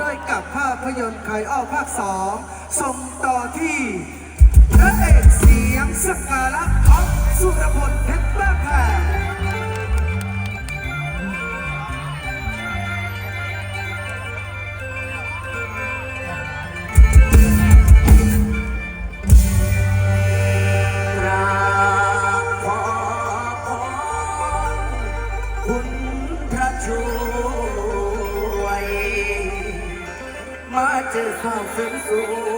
ด้วยกับภาพยนตร์ไข่ออภาคสองส่งต่อที่พระเอกเสียงสกาลักออสุรพลเพชรบ้าแพง i'm fixin' confidence.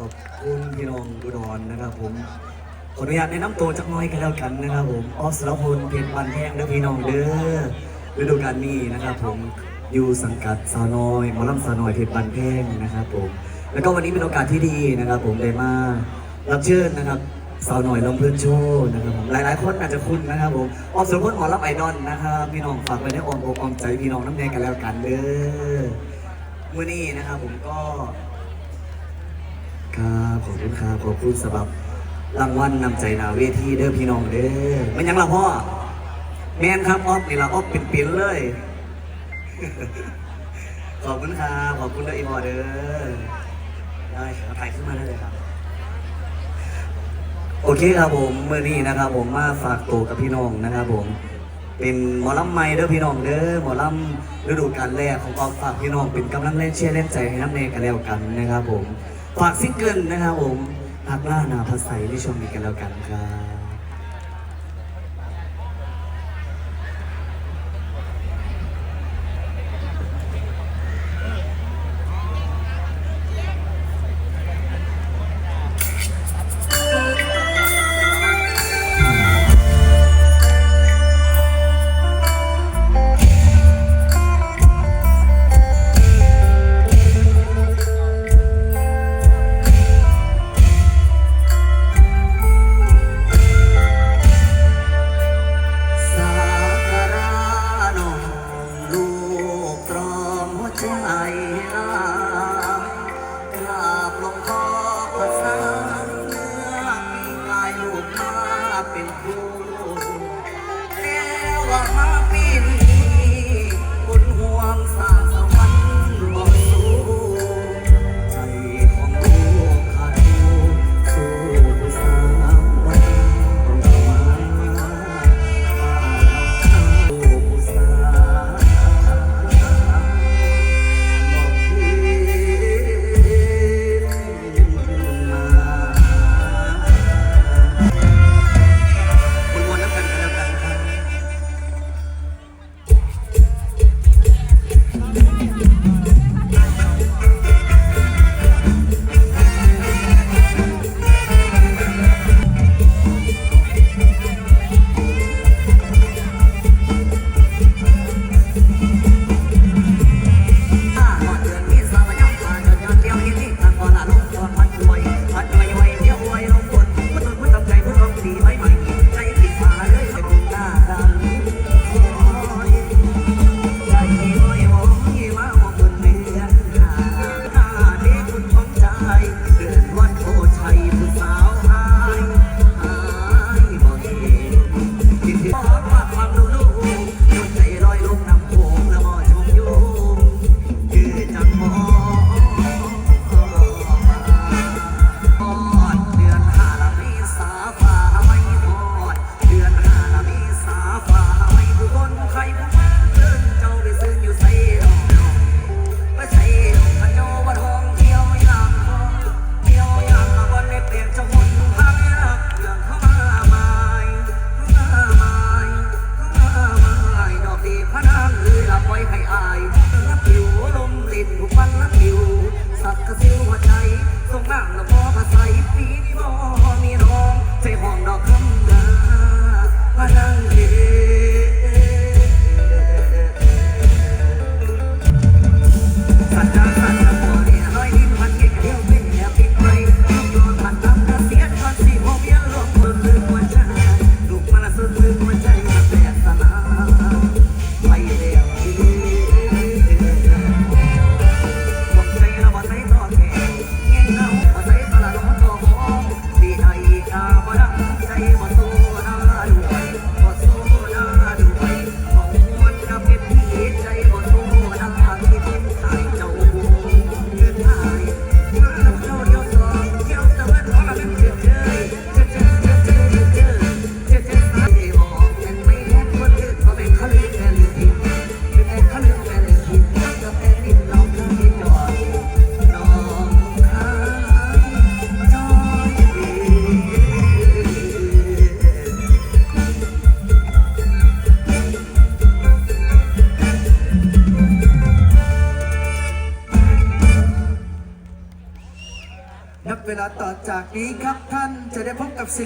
ขอบคุณพี่น้องอุดรนะครับผมขออนุญาตแนะนำตัวจักน้อยกันแล้วกันนะครับผมออสรพลเพชรบันแพงเด้อพี่น้องเด้อฤดูกาลนี้นะครับผมอยู่สังกัดสาวน้อยหมอลำสาวน้อยเพชรบันแพงนะครับผมแล้วก็วันนี้เป็นโอกาสที่ดีนะครับ ผมได้มารับเชิญนะครับสาวน้อยลำเพื่อนโชว์นะครับผมหลายๆคนอาจจะคุ้นนะครับผมออฟสรพลหมอลำไอดอลนะครับพี่น้องฝากไว้ในอ้อมอกอ้อมใจพี่น้องน้ำแดงกันแล้วกันเด้อเมื้อนี้นะครับผมก็ ครับขอบคุณครับขอบคุณสำหรับรางวัลนำใจนาเวทีเด้อพี่น้องเด้อมันยังละพ่อ แมนครับออฟนี่ละออฟเป็นปินเลย ขอบคุณครับขอบคุณเด้ออีพอเด้อได้ครับถ่ายขึ้นมาได้เลยครับ โอเคครับผมเมื่อนี้นะครับ ผมมาฝากตัวกับพี่น้องนะครับ ผม เป็นหมอลำใหม่เด้อพี่น้องเด้อหมอลำฤดูกาลแรกของกองฝากพี่น้องเป็นกำลังเล่นเชียร์เล่นใจให้น้ำเนกันแล้วกันนะครับ ผม ฝากซิงเกิลนะครับผมหักล่านาภาษาในช่ชมมีกันแล้วกันครับ ให้ จากนี้ครับท่านจะได้พบกับสิ่ง